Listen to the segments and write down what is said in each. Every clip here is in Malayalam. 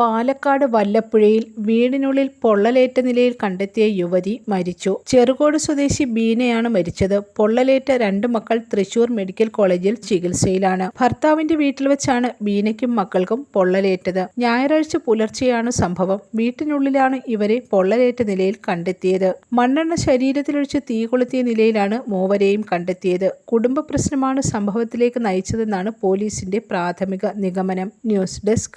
പാലക്കാട് വല്ലപ്പുഴയിൽ വീടിനുള്ളിൽ പൊള്ളലേറ്റ നിലയിൽ കണ്ടെത്തിയ യുവതി മരിച്ചു. ചെറുകോട് സ്വദേശി ബീനയാണ് മരിച്ചത്. പൊള്ളലേറ്റ രണ്ട് മക്കൾ തൃശൂർ മെഡിക്കൽ കോളേജിൽ ചികിത്സയിലാണ്. ഭർത്താവിന്റെ വീട്ടിൽ വെച്ചാണ് ബീനയ്ക്കും മക്കൾക്കും പൊള്ളലേറ്റത്. ഞായറാഴ്ച പുലർച്ചെയാണ് സംഭവം. വീട്ടിനുള്ളിലാണ് ഇവരെ പൊള്ളലേറ്റ നിലയിൽ കണ്ടെത്തിയത്. മണ്ണെണ്ണ ശരീരത്തിലൊഴിച്ച് തീ കൊളുത്തിയ നിലയിലാണ് മൂവരെയും കണ്ടെത്തിയത്. കുടുംബ പ്രശ്നമാണ് സംഭവത്തിലേക്ക് നയിച്ചതെന്നാണ് പോലീസിന്റെ പ്രാഥമിക നിഗമനം. News desk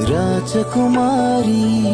राजकुमारी